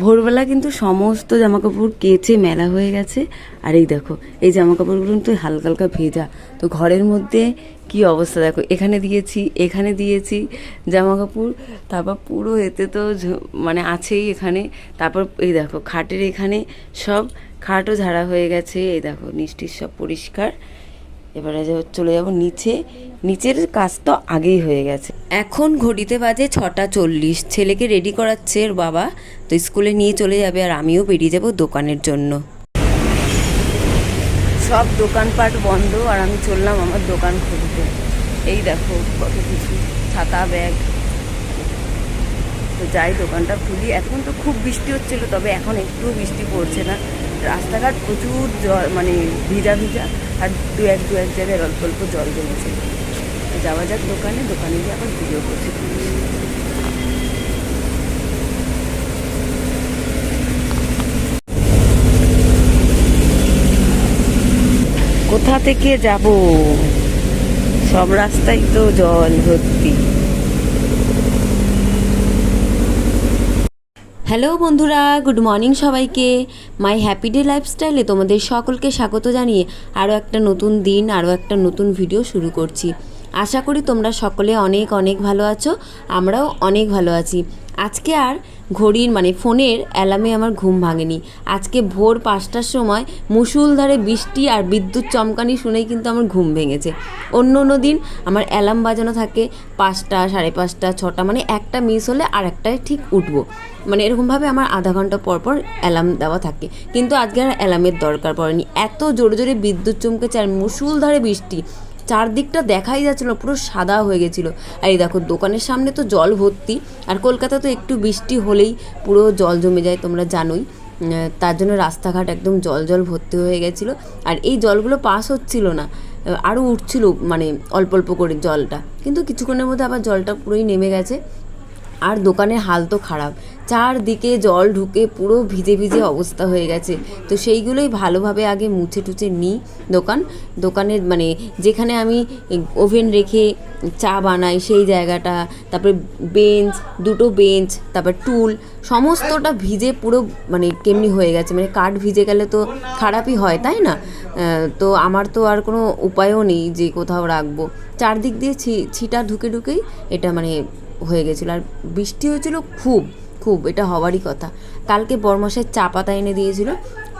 ভোরবেলা কিন্তু সমস্ত জামা কাপড় কেচে মেলা হয়ে গেছে। আর এই দেখো, এই জামা কাপড়গুলো কিন্তু হালকা হালকা ভেজা। তো ঘরের মধ্যে কি অবস্থা দেখো, এখানে দিয়েছি এখানে দিয়েছি জামা কাপড় তারপর পুরো এতে তো মানে আছেই এখানে। তারপর এই দেখো, খাটের এখানে সব খাটও ঝাড়া হয়ে গেছে। এই দেখো নিচটির সব পরিষ্কার। এবারে যে- চলে যাব নিচে নিচের কাজ তো আগেই হয়ে গেছে। এখন ঘড়িতে বাজে ছটা চল্লিশ ছেলেকে রেডি করাচ্ছে ওর বাবা তো স্কুলে নিয়ে চলে যাবে আর আমিও বেরিয়ে যাব দোকানের জন্য। সব দোকানপাট বন্ধ আর আমি চললাম আমার দোকান খুলতে। এই দেখো কত কিছু ছাতা ব্যাগ। তো যাই দোকানটা খুলি এখন তো খুব বৃষ্টি হচ্ছিল তবে এখন একটু বৃষ্টি পড়ছে না। রাস্তাঘাট প্রচুর জল মানে ভিজা ভিজা, আর দু এক দু এক জায়গায় অল্প অল্প জল জমেছে। যাওয়া যাক দোকানে দোকানে গিয়ে আবার ভিডিও করছি। কোথা থেকে যাব? সব রাস্তায় তো জল ভর্তি। হ্যালো বন্ধুরা, গুড মর্নিং সবাইকে। মাই হ্যাপি ডে লাইফস্টাইলে তোমাদের সকলকে স্বাগত জানিয়ে আরও একটা নতুন দিন, আরও একটা নতুন ভিডিও শুরু করছি। আশা করি তোমরা সকলে অনেক অনেক ভালো আছো, আমরাও অনেক ভালো আছি। আজকে আর ঘড়ির মানে ফোনের অ্যালার্মে আমার ঘুম ভাঙেনি। আজকে ভোর পাঁচটার সময় মুসুলধারে বৃষ্টি আর বিদ্যুৎ চমকানি শুনেই কিন্তু আমার ঘুম ভেঙেছে। অন্য অন্য দিন আমার অ্যালার্ম বাজানো থাকে পাঁচটা, সাড়ে পাঁচটা, ছটা মানে একটা মিস হলে আর একটায় ঠিক উঠবো। মানে এরকমভাবে আমার আধা ঘণ্টা পর পর অ্যালার্ম দেওয়া থাকে। কিন্তু আজকে আর অ্যালার্মের দরকার পড়েনি। এত জোরে জোরে বিদ্যুৎ চমকেছে আর মুসুলধারে বৃষ্টি। চারদিকটা দেখাই যাচ্ছিল, পুরো সাদা হয়ে গেছিল। আর এই দেখো, দোকানের সামনে তো জল ভর্তি, আর কলকাতা তো একটু বৃষ্টি হলেই পুরো জল জমে যায়, তোমরা জানোই। তার জন্য রাস্তাঘাট একদম জল জল ভর্তি হয়ে গেছিল, আর এই জলগুলো পাস হচ্ছিল না। আরও উঠছিল মানে অল্প অল্প করে জলটা। কিন্তু কিছুক্ষণের মধ্যে আবার জলটা পুরোই নেমে গেছে। আর দোকানের হাল তো খারাপ। চারদিকে জল ঢুকে পুরো ভিজে ভিজে অবস্থা হয়ে গেছে। তো সেইগুলোই ভালোভাবে আগে মুছে টুছে নিই দোকান। দোকানের মানে যেখানে আমি ওভেন রেখে চা বানাই সেই জায়গাটা, তারপরে বেঞ্চ, দুটো বেঞ্চ, তারপর টুল, সমস্তটা ভিজে পুরো মানে কেমনি হয়ে গেছে। মানে কাঠ ভিজে গেলে তো খারাপই হয়, তাই না? তো আমার তো আর কোনো উপায়ও নেই যে কোথাও রাখব। চারদিক দিয়ে ছিটা ঢুকে ঢুকেই এটা মানে হয়ে গেছিল। আর বৃষ্টি হয়েছিল খুব। খুব, এটা হওয়ারই কথা। কালকে বরমাসের চা পাতা এনে দিয়েছিল,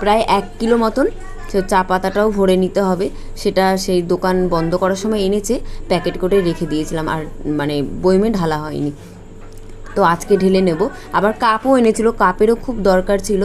প্রায় এক কিলো মতন। সে চা পাতাটাও ভরে নিতে হবে, সেটা সেই দোকান বন্ধ করার সময় এনেছে, প্যাকেট করে রেখে দিয়েছিলাম, আর মানে বইমে ঢালা হয়নি। তো আজকে ঢেলে নেব। আবার কাপও এনেছিল, কাপেরও খুব দরকার ছিল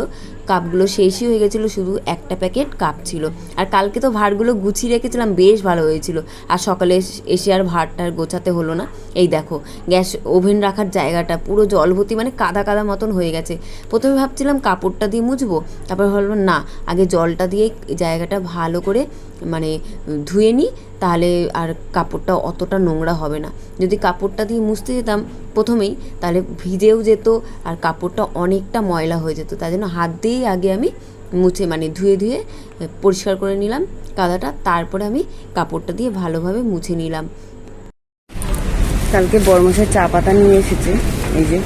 কাপগুলো শেষই হয়ে গেছিল, শুধু একটা প্যাকেট কাপ ছিল। আর কালকে তো ভাঁড়গুলো গুছিয়ে রেখেছিলাম, বেশ ভালো হয়েছিল। আর সকালে এস- আর ভাতটা আর গোছাতে হলো না। এই দেখো, গ্যাস ওভেন রাখার জায়গাটা, পুরো জল ভর্তি মানে কাদা কাদা মতন হয়ে গেছে। প্রথমে ভাবছিলাম কাপড়টা দিয়ে মুছবো, তারপর ভাবলাম না, আগে জলটা দিয়ে জায়গাটা ভালো করে মানে ধুয়ে নিই, তাহলে আর কাপড়টা অতটা নোংরা হবে না। যদি কাপড়টা দিয়ে মুছতে যেতাম প্রথমেই, তাহলে ভিজেও যেত, আর কাপড়টা অনেকটা ময়লা হয়ে যেত, তাই জন্য হাত দিয়েই আগে আমি মুছে মানে ধুয়ে ধুয়ে পরিষ্কার করে নিলাম কাদাটা। তারপরে আমি কাপড়টা দিয়ে ভালোভাবে মুছে নিলাম। কালকে বরমশাই চা পাতা নিয়ে এসেছে, এই যে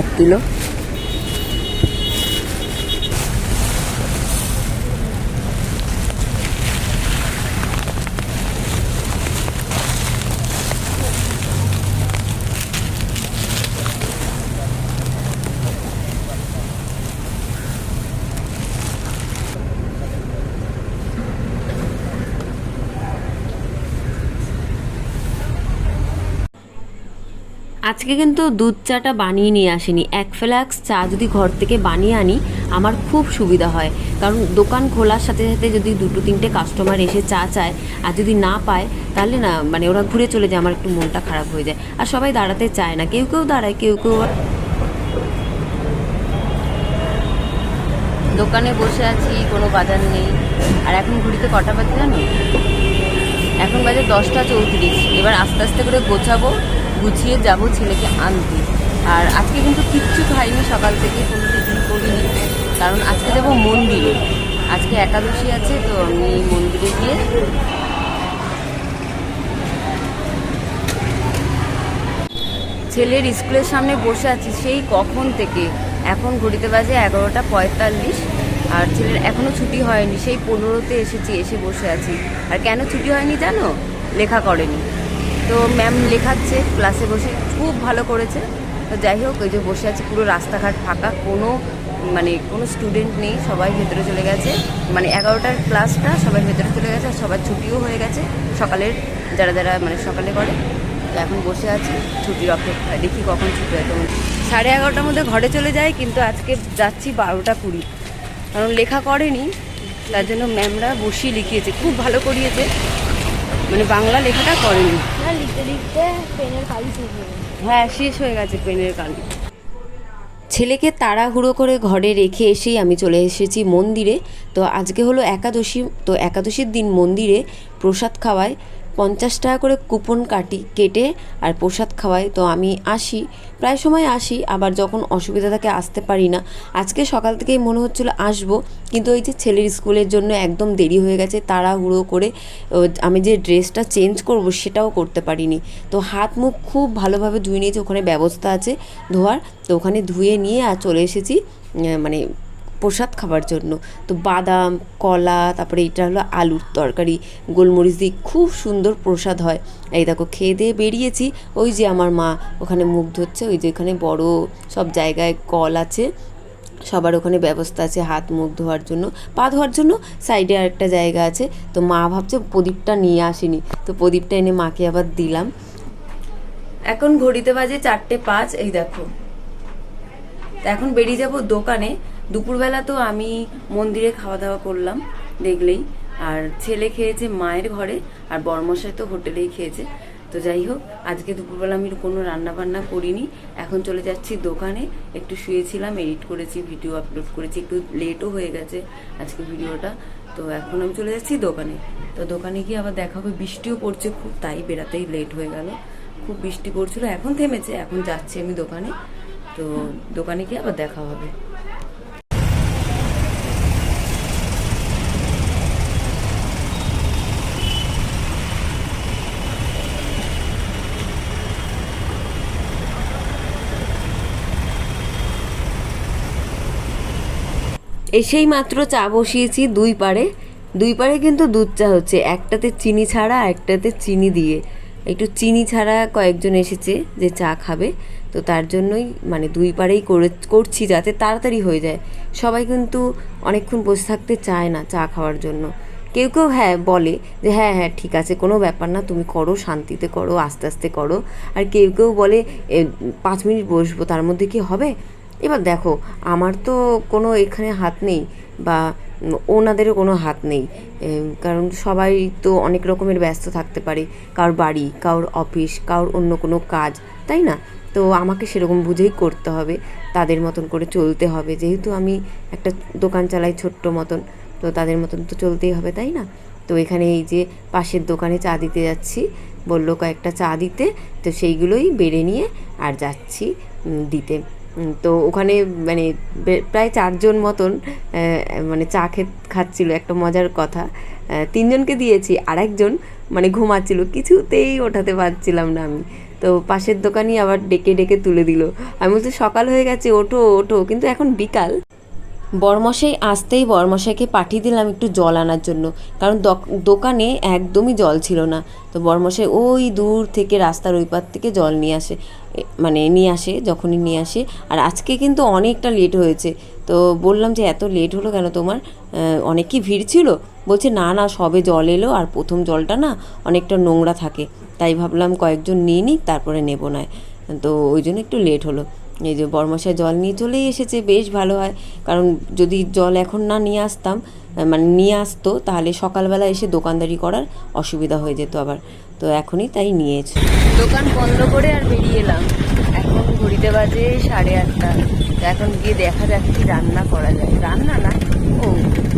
এক কিলো। আজকে কিন্তু দুধ চাটা বানিয়ে নিয়ে আসিনি। এক ফ্লাক্স চা যদি ঘর থেকে বানিয়ে আনি, আমার খুব সুবিধা হয়। কারণ দোকান খোলার সাথে সাথে যদি দুটো তিনটে কাস্টমার এসে চা চায় আর যদি না পায়, তাহলে না মানে ওরা ঘুরে চলে যায়, আমার একটু মনটা খারাপ হয়ে যায়। আর সবাই দাঁড়াতে চায় না, কেউ কেউ দাঁড়ায়, কেউ কেউ দোকানে বসে আছি, কোনো বাজার নেই। আর এখন ঘুরিতে কটা বাজে জানো? এখন বাজে দশটা চৌত্রিশ। এবার আস্তে আস্তে করে গোছাবো। গুছিয়ে যাব ছেলেকে আনতে। আর আজকে কিন্তু কিচ্ছু খাইনি, সকাল থেকে কোনো টিফিন করিনি, কারণ আজকে যাব মন্দিরে। আজকে একাদশী আছে, তো আমি মন্দিরে গিয়ে ছেলের স্কুলের সামনে বসে আছি, সেই কখন থেকে? এখন ঘড়িতে বাজে এগারোটা পঁয়তাল্লিশ, আর ছেলের এখনও ছুটি হয়নি, সেই পনেরোতে এসেছি, এসে বসে আছি। আর কেন ছুটি হয়নি জানো? লেখা করেনি। তো ম্যাম লেখাচ্ছে ক্লাসে বসে, খুব ভালো করেছে। তো যাই হোক ওই যে বসে আছে, পুরো রাস্তাঘাট ফাঁকা, কোনো মানে কোনো স্টুডেন্ট নেই, সবাই ভেতরে চলে গেছে। মানে এগারোটার ক্লাসটা সবাই ভেতরে চলে গেছে, আর সবার ছুটিও হয়ে গেছে, সকালের, যারা যারা মানে সকালে করে। এখন বসে আছি, ছুটির অপেক্ষায়। দেখি কখন ছুটি হয় তখন সাড়ে এগারোটার মধ্যে ঘরে চলে যায় কিন্তু আজকে যাচ্ছি বারোটা কুড়ি। কারণ লেখা করেনি, তার জন্য ম্যামরা বসিয়ে লিখিয়েছে, খুব ভালো করিয়েছে। মানে বাংলা লেখাটা করেনি। না লিখতে লিখতে পেনের কালি শেষ হয়ে হ্যাঁ শেষ হয়ে গেছে পেনের কালি। ছেলেকে তাড়াহুড়ো করে ঘরে রেখে এসেই আমি চলে এসেছি মন্দিরে। তো আজকে হলো একাদশী তো একাদশীর দিন মন্দিরে প্রসাদ খাওয়ায়। পঞ্চাশ টাকা করে কুপন কাটি, কেটে আর প্রসাদ খাওয়াই। তো আমি আসি। প্রায় সময় আসি, আবার যখন অসুবিধা থাকে আসতে পারি না। আজকে সকাল থেকেই মনে হচ্ছিল আসব, কিন্তু ওই যে ছেলের স্কুলের জন্য একদম দেরি হয়ে গেছে, তাড়াহুড়ো করে আমি যে ড্রেসটা চেঞ্জ করব সেটাও করতে পারিনি। তো হাত মুখ খুব ভালোভাবে ধুয়ে নিয়েছি, ওখানে ব্যবস্থা আছে ধোয়ার। তো ওখানে ধুয়ে নিয়ে আর চলে এসেছি মানে প্রসাদ খাবার জন্য। তো বাদাম, কলা, তারপরে এটা হলো আলুর তরকারি, গোলমরিচ দিয়ে খুব সুন্দর প্রসাদ হয়। এই দেখো, খেয়ে দিয়ে বেরিয়েছি। ওই যে আমার মা, ওখানে মুখ ধুচ্ছে, ওই যে ওখানে বড় সব জায়গায় কল আছে। সবার ওখানে ব্যবস্থা আছে, হাত মুখ ধোয়ার জন্য। পা ধোয়ার জন্য সাইডে আরেকটা জায়গা আছে। তো মা ভাবছে প্রদীপটা নিয়ে আসেনি। তো প্রদীপটা এনে মাকে আবার দিলাম। এখন ঘড়িতে বাজে চারটে পাঁচ, এই দেখো। এখন বেরিয়ে যাব দোকানে। দুপুরবেলা তো আমি মন্দিরে খাওয়া দাওয়া করলাম, দেখলেই। আর ছেলে খেয়েছে মায়ের ঘরে, আর বরমশাই তো হোটেলেই খেয়েছে। তো যাই হোক, আজকে দুপুরবেলা আমি কোনো রান্না বান্না করিনি। এখন চলে যাচ্ছি দোকানে, একটু শুয়েছিলাম, এডিট করেছি, ভিডিও আপলোড করেছি, একটু লেটও হয়ে গেছে আজকে ভিডিওটা। তো এখন আমি চলে যাচ্ছি দোকানে। তো দোকানে গিয়ে আবার দেখা হবে, বৃষ্টিও পড়ছে খুব, তাই বেড়াতেই লেট হয়ে গেল। খুব বৃষ্টি পড়ছিল, এখন থেমেছে, এখন যাচ্ছি আমি দোকানে। তো দোকানে গিয়ে আবার দেখা হবে। এসেই মাত্র চা বসিয়েছি দুই পারে দুই পারে কিন্তু দুধ চা হচ্ছে। একটাতে চিনি ছাড়া একটাতে চিনি দিয়ে। একটু চিনি ছাড়া কয়েকজন এসেছে যে চা খাবে। তো তার জন্যই মানে দুই পারেই করে, করছি যাতে তাড়াতাড়ি হয়ে যায়। সবাই কিন্তু অনেকক্ষণ বসে থাকতে চায় না চা খাওয়ার জন্য। কেউ কেউ হ্যাঁ বলে যে হ্যাঁ হ্যাঁ ঠিক আছে, কোনো ব্যাপার না, তুমি করো, শান্তিতে করো, আস্তে আস্তে করো। আর কেউ কেউ বলে পাঁচ মিনিট বসবো, তার মধ্যে কি হবে? এবার দেখো, আমার তো কোনো এখানে হাত নেই বা ওনাদেরও কোনো হাত নেই। কারণ সবাই তো অনেক রকমের ব্যস্ত থাকতে পারে। কারোর বাড়ি, কারোর অফিস, কারোর অন্য কোনো কাজ, তাই না? তো আমাকে সেরকম বুঝেই করতে হবে। তাদের মতন করে চলতে হবে। যেহেতু আমি একটা দোকান চালাই ছোট্ট মতন, তো তাদের মতন তো চলতেই হবে, তাই না? তো এখানে এই যে পাশের দোকানে চা দিতে যাচ্ছি, বলল কয়েকটা চা দিতে, তো সেইগুলোই বেড়ে নিয়ে আর যাচ্ছি দিতে। তো ওখানে মানে প্রায় চারজন মতন মানে চা খেত খাচ্ছিল, একটা মজার কথা। তিনজনকে দিয়েছি আর একজন মানে ঘুমাচ্ছিল। কিছুতেই ওঠাতে পারছিলাম না আমি। তো পাশের দোকানই আবার ডেকে ডেকে তুলে দিল। আমি বলছি, সকাল হয়ে গেছে, ওঠো ওঠো। কিন্তু এখন বিকাল। বরমশাই আসতেই বরমশাইকে পাঠিয়ে দিলাম একটু জল আনার জন্য। কারণ দক- দোকানে একদমই জল ছিল না। তো বরমশাই ওই দূর থেকে রাস্তার ওই পার থেকে জল নিয়ে আসে। মানে নিয়ে আসে যখনই নিয়ে আসে। আর আজকে কিন্তু অনেকটা লেট হয়েছে। তো বললাম যে এত লেট হলো কেন তোমার? আহ, অনেক কি ভিড় ছিল? বলছে না না সবে জল এলো আর প্রথম জলটা না অনেকটা নোংরা থাকে। তাই ভাবলাম কয়েকজন নিয়ে নিই তারপরে নেব না তো ওই জন্য একটু লেট হলো। এই যে বরমশাই জল নিয়ে চলেই এসেছে, বেশ ভালো হয়। কারণ যদি জল এখন না নিয়ে আসতাম মানে নিয়ে আসতো, তাহলে সকালবেলা এসে দোকানদারি করার অসুবিধা হয়ে যেত আবার। তো এখনই তাই নিয়েছে। দোকান বন্ধ করে আর বেরিয়ে এলাম। এখন ঘড়িতে বাজে সাড়ে আটটা। তো এখন গিয়ে দেখা যাক কি রান্না করা যায়। রান্না না, ও,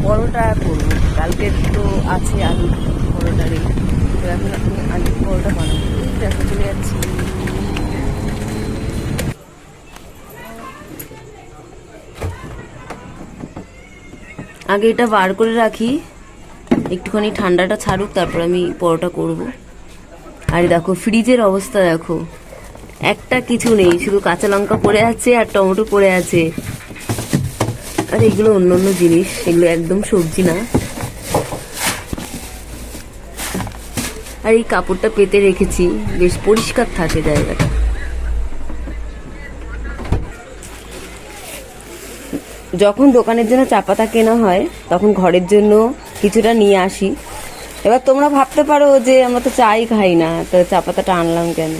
পরোটা করব। কালকে তো আছে আলু পরোটারই তো এখন আমি আলু পরোটা বানাবো এই দেখো চলে যাচ্ছি আগে এটা বার করে রাখি। একটুখানি ঠান্ডাটা ছাড়ুক, তারপর আমি পরোটা করব। আর দেখো, ফ্রিজের অবস্থা দেখো। একটা কিছু নেই, শুধু কাঁচা লঙ্কা পড়ে আছে আর টমেটো পড়ে আছে। আর এগুলো অন্য অন্য জিনিস, এগুলো একদম সবজি না। আর এই কাপড়টা পেতে রেখেছি, বেশ পরিষ্কার থাকে জায়গাটা। যখন দোকানের জন্য চা পাতা কেনা হয়, তখন ঘরের জন্য কিছুটা নিয়ে আসি। এবার তোমরা ভাবতে পারো যে আমরা তো চাই খাই না, তো চা পাতাটা আনলাম কেন?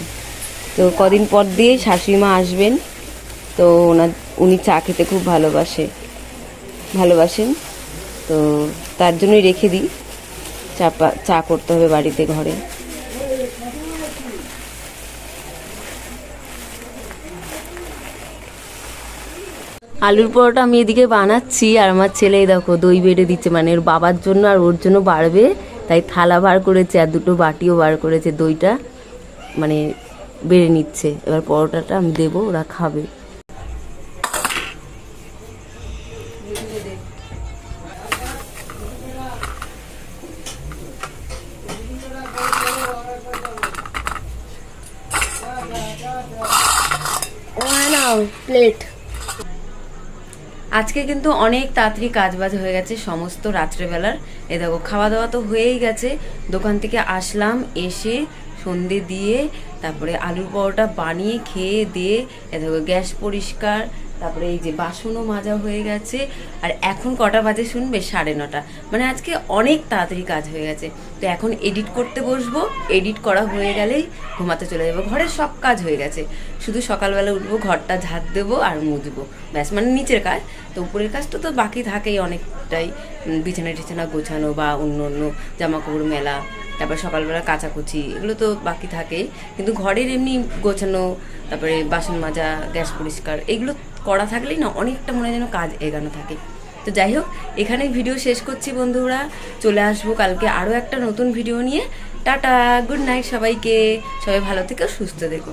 তো কদিন পর দিয়ে শাশুড়িমা আসবেন, তো ওনার, উনি চা খেতে খুব ভালোবাসে। ভালোবাসেন, তো তার জন্যই রেখে দিই। চা চা করতে হবে বাড়িতে, ঘরে। আলুর পরোটা আমি এদিকে বানাচ্ছি আর আমার ছেলে দেখো দই বেড়ে দিচ্ছে মানে ওর বাবার জন্য আর ওর জন্য বাড়বে, তাই থালা বার করেছে আর দুটো বাটিও বার করেছে দইটা মানে বেড়ে নিচ্ছে। এবার পরোটাটা আমি দেবো, ওরা খাবে। প্লেট আজকে কিন্তু অনেক তাড়াতাড়ি কাজবাজ হয়ে গেছে সমস্ত রাত্রেবেলার। এ দেখো খাওয়া দাওয়া তো হয়েই গেছে। দোকান থেকে আসলাম, এসে সন্ধে দিয়ে তারপরে আলুর পরোটা বানিয়ে খেয়ে দিয়ে এ দেখো, গ্যাস পরিষ্কার তারপরে এই যে বাসনও মাজা হয়ে গেছে, আর এখন কটা বাজে শুনবে? সাড়ে নটা। মানে আজকে অনেক তাড়াতাড়ি কাজ হয়ে গেছে। তো এখন এডিট করতে বসবো। এডিট করা হয়ে গেলেই ঘুমাতে চলে যাব। ঘরের সব কাজ হয়ে গেছে। শুধু সকালবেলা উঠবো, ঘরটা ঝাঁট দেবো আর মুজবো ব্যাস মানে নিচের কাজ। তো উপরের কাজটা তো বাকি থাকেই অনেকটাই। বিছানা টিছানা গোছানো বা অন্য অন্য জামা কাপড় মেলা, তারপর সকালবেলা কাচাকুচি, এগুলো তো বাকি থাকেই। কিন্তু ঘরের এমনি গোছানো, তারপরে বাসন মাজা, গ্যাস পরিষ্কার, এগুলো করা থাকলেই না অনেকটা মনে যেন কাজ এগানো থাকে। তো যাই হোক এখানে ভিডিও শেষ করছি বন্ধুরা। চলে আসব কালকে আরও একটা নতুন ভিডিও নিয়ে। টাটা গুড নাইট সবাইকে। সবাই ভালো থেকো, সুস্থ থেকো।